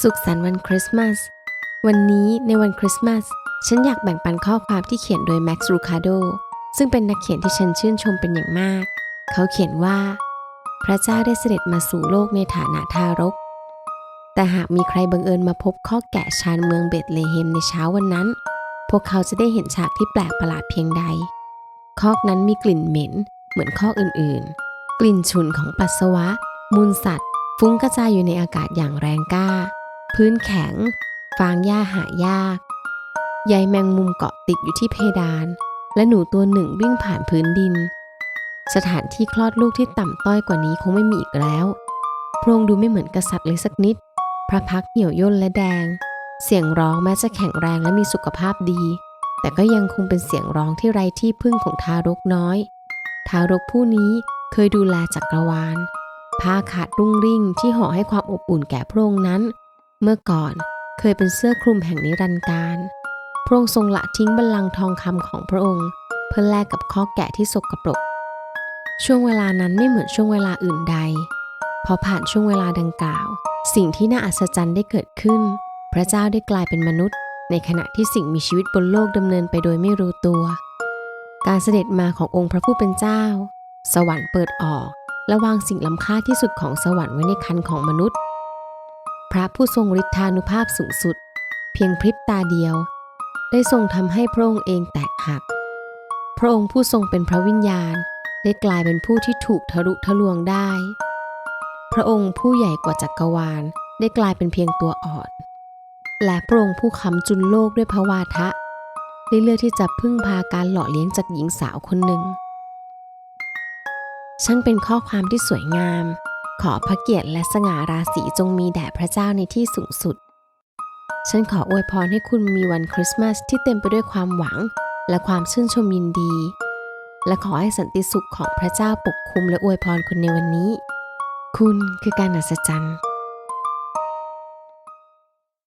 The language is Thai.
สุขสันต์วันคริสต์มาส วันนี้ในวันคริสต์มาส ฉันอยากแบ่งปันข้อความที่เขียนโดยแม็กซ์รูคาโดซึ่งเป็นนักเขียนที่ฉันชื่นชมเป็นอย่างมาก เขาเขียนว่า พระเจ้าได้เสด็จมาสู่โลกในฐานะทารก แต่หากมีใครบังเอิญมาพบข้อแกะชานเมืองเบตเลเฮมในเช้าวันนั้น พวกเขาจะได้เห็นฉากที่แปลกประหลาดเพียงใด คอกนั้นมีกลิ่นเหม็น เหมือนคอกอื่นๆ กลิ่นฉุนของปัสสาวะ มูลสัตว์ ฟุ้งกระจายอยู่ในอากาศอย่างแรงกล้า พื้นแข็ง ฟางหญ้าหายากใยแมงมุมเกาะติดอยู่ที่เพดาน และหนูตัวหนึ่งวิ่งผ่านพื้นดิน สถานที่คลอดลูกที่ต่ำต้อยกว่านี้คงไม่มีอีกแล้วพระองค์ดูไม่เหมือนกษัตริย์เลยสักนิด พระพักเหี่ยวย่นและแดง เสียงร้องแม้จะแข็งแรงและมีสุขภาพดี แต่ก็ยังคงเป็นเสียงร้องที่ไร้ที่พึ่งของทารกน้อย ทารกผู้นี้เคยดูแลจักรวาล ผ้าขาดรุ่งริ่งที่ห่อให้ความอบอุ่นแก่พระองค์นั้น เมื่อก่อนเคยเป็นเสื้อคลุมแห่งนิรันดร์การ พระองค์ทรงละทิ้งบัลลังก์ทองคำของพระองค์ เพื่อแลกกับข้อแกะที่สกปรก ช่วงเวลานั้นไม่เหมือนช่วงเวลาอื่นใด พอผ่านช่วงเวลาดังกล่าว สิ่งที่น่าอัศจรรย์ได้เกิดขึ้น พระเจ้าได้กลายเป็นมนุษย์ ในขณะที่สิ่งมีชีวิตบนโลกดำเนินไปโดยไม่รู้ตัว การเสด็จมาขององค์พระผู้เป็นเจ้า สวรรค์เปิดออกและวางสิ่งล้ำค่าที่สุดของสวรรค์ไว้ในคันของมนุษย์ พระผู้ทรงฤทธานุภาพสูงสุด เพียงพริบตาเดียว ได้ทรงทำให้พระองค์เองแตกหัก พระองค์ผู้ทรงเป็นพระวิญญาณ ได้กลายเป็นผู้ที่ถูกทะลุทะลวงได้ พระองค์ผู้ใหญ่กว่าจักรวาลได้กลายเป็นเพียงตัวอ่อน และพระองค์ผู้ค้ำจุนโลกด้วยพระวาทะได้เลือกที่จะพึ่งพาการหล่อเลี้ยงจากหญิงสาวคนหนึ่งช่างเป็นข้อความที่สวยงาม ขอพระเกียรติและสง่าราศีจงมีแด่พระเจ้าในที่สูงสุด ฉันขออวยพรให้คุณมีวันคริสต์มาสที่เต็มไปด้วยความหวัง และความชื่นชมยินดี และขอให้สันติสุขของพระเจ้าปกคุมและอวยพรคุณในวันนี้ คุณคือการอัศจรรย์